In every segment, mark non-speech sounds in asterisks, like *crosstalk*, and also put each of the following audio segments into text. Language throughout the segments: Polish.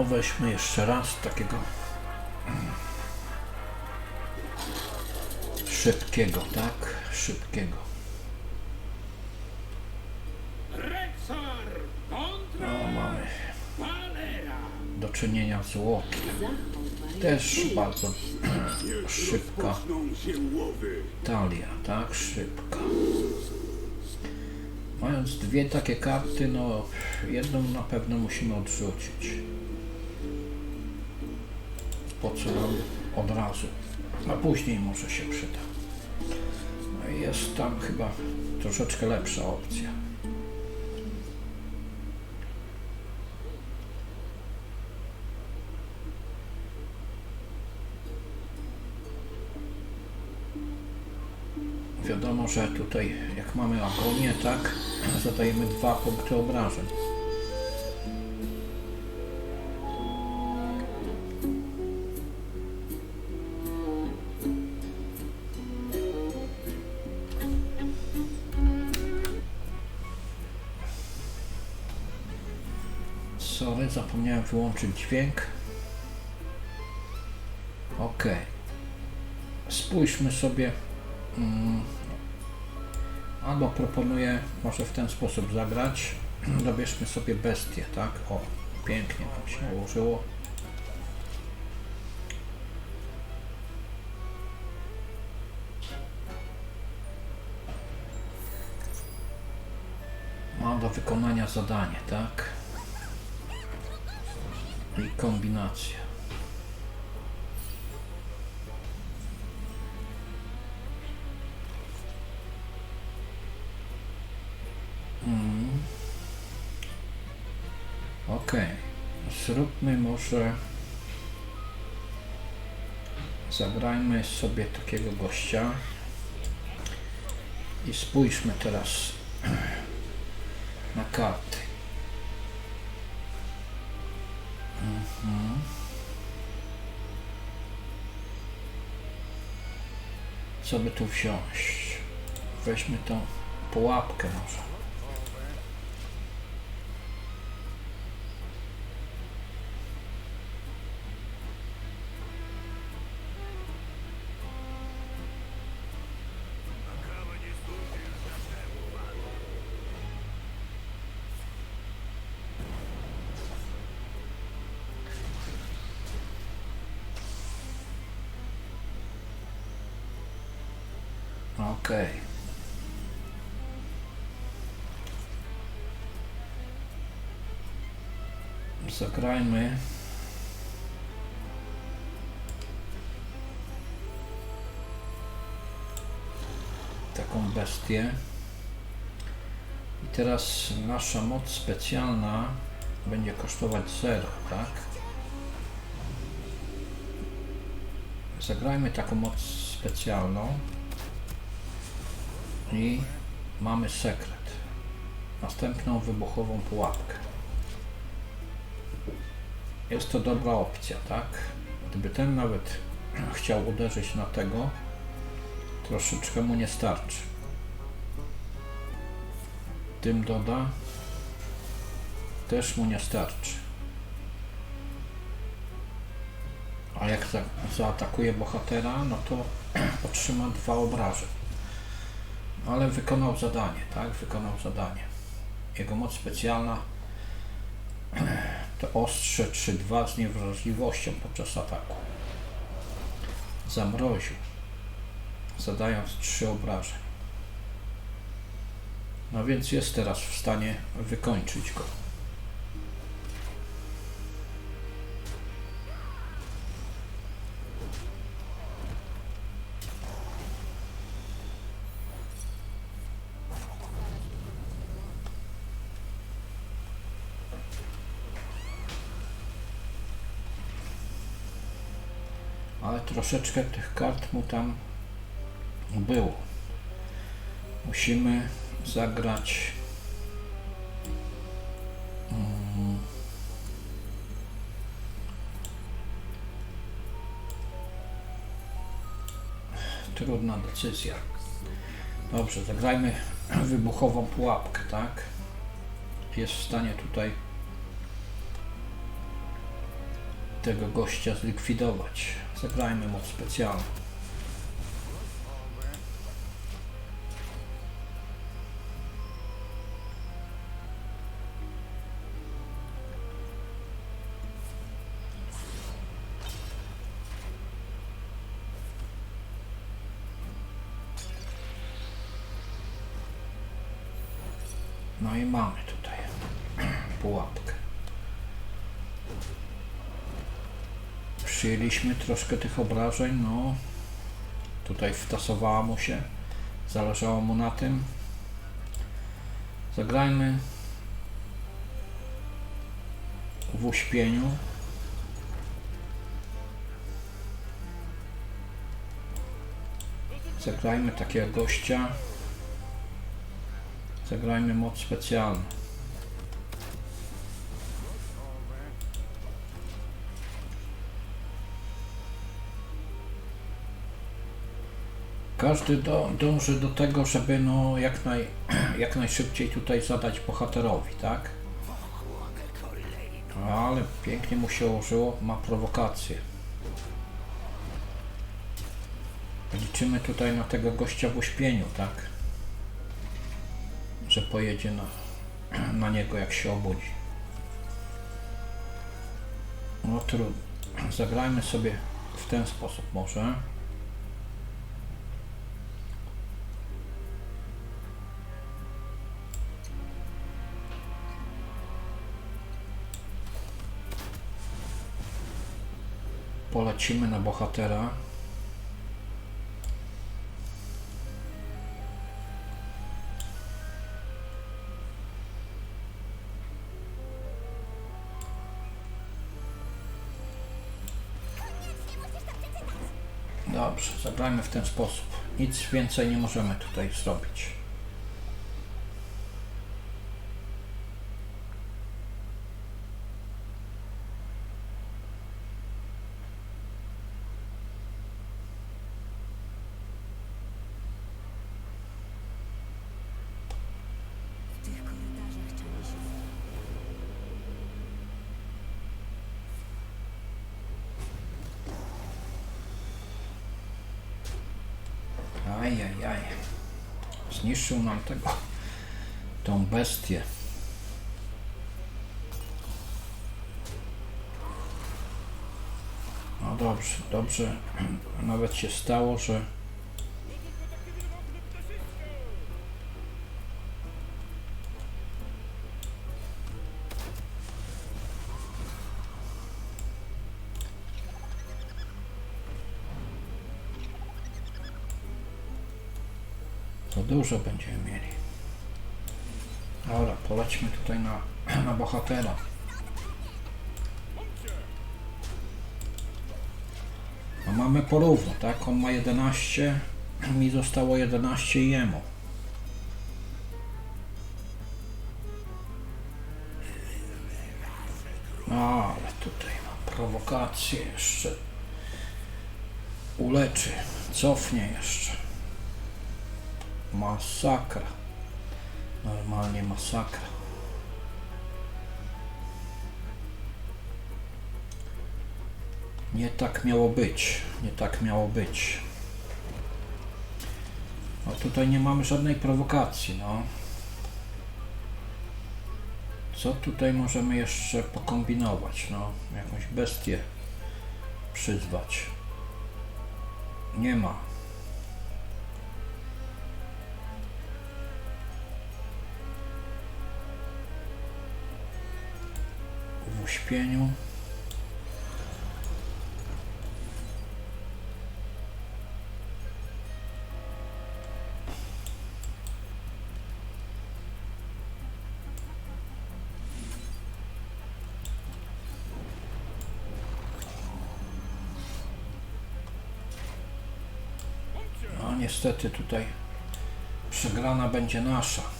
O, jeszcze raz takiego szybkiego, tak? Szybkiego. No, mamy do czynienia z łokiem. Też bardzo szybka talia, tak? Szybka. Mając dwie takie karty, no jedną na pewno musimy odrzucić. Po co nam od razu? A później może się przyda. No i jest tam chyba troszeczkę lepsza opcja. Wiadomo, że tutaj jak mamy agonię, tak, *clears throat* zadajemy dwa punkty obrażeń. Sorry, zapomniałem wyłączyć dźwięk. Ok. Spójrzmy sobie Mm. Albo proponuję może w ten sposób zagrać. *clears throat* Dobierzmy sobie bestię, tak? O, pięknie nam się ułożyło. Mam do wykonania zadanie, tak? I kombinacja. Ok, zróbmy może. Zagrajmy sobie takiego gościa. I spójrzmy teraz *clears throat* na karty. Co by tu wziąć? Weźmy tą pułapkę może. Okej. Zagrajmy. Taką bestię. I teraz nasza moc specjalna będzie kosztować 0, tak? Zagrajmy taką moc specjalną i mamy sekret. Następną wybuchową pułapkę. Jest to dobra opcja, tak? Gdyby ten nawet *clears throat* chciał uderzyć na tego, troszeczkę mu nie starczy. Tym doda, też mu nie starczy. A jak za, zaatakuje bohatera, no to *clears throat* otrzyma dwa obrażeń ale wykonał zadanie, tak? Wykonał zadanie. Jego moc specjalna to ostrze 3-2 z niewrażliwością podczas ataku. Zamroził, zadając 3 obrażeń. No więc jest teraz w stanie wykończyć go. Ale troszeczkę tych kart mu tam było. Musimy zagrać. mm, Trudna decyzja. Dobrze, zagrajmy wybuchową pułapkę, tak? Jest w stanie tutaj tego gościa zlikwidować. Zagrajmy moc specjalną. No i mamy tutaj *clears throat* pułapkę. Przyjęliśmy troszkę tych obrażeń, no tutaj wtasowała mu się, zależało mu na tym. Zagrajmy w uśpieniu. Zagrajmy takiego gościa. Zagrajmy moc specjalną. Każdy do, dąży do tego, żeby no jak, naj, *clears throat* jak najszybciej tutaj zadać bohaterowi, tak? Ale pięknie mu się ułożyło, ma prowokację. Liczymy tutaj na tego gościa w uśpieniu, tak? Że pojedzie na, *clears throat* na niego jak się obudzi. No trudno. *clears throat* Zagrajmy sobie w ten sposób może. Polecimy na bohatera. Dobrze, zagrajmy w ten sposób. Nic więcej nie możemy tutaj zrobić. W tych korytarzach czai się Ajajaj. Zniszczył nam tego, tą bestię. No dobrze, dobrze. *clears throat* Nawet się stało, że dużo będziemy mieli. Dobra, polećmy tutaj na, *clears throat* na bohatera. No mamy porówno, tak? On ma 11, mi zostało 11 i jemu. Ale tutaj ma prowokację jeszcze. Uleczy, cofnie jeszcze. Masakra. Normalnie masakra. Nie tak miało być. Nie tak miało być. No tutaj nie mamy żadnej prowokacji, no. Co tutaj możemy jeszcze pokombinować? No, jakąś bestię przyzwać. Nie ma. Uśpieniu. No niestety tutaj przegrana będzie nasza.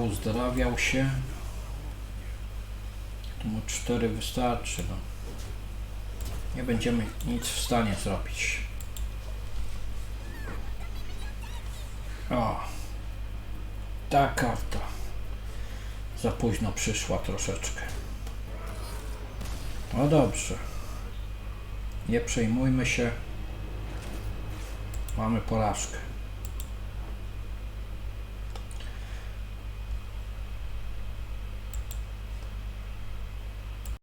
Uzdrawiał się. Tu mu 4 wystarczy, no. Nie będziemy nic w stanie zrobić. O. Ta karta. Za późno przyszła troszeczkę. No dobrze. Nie przejmujmy się. Mamy porażkę.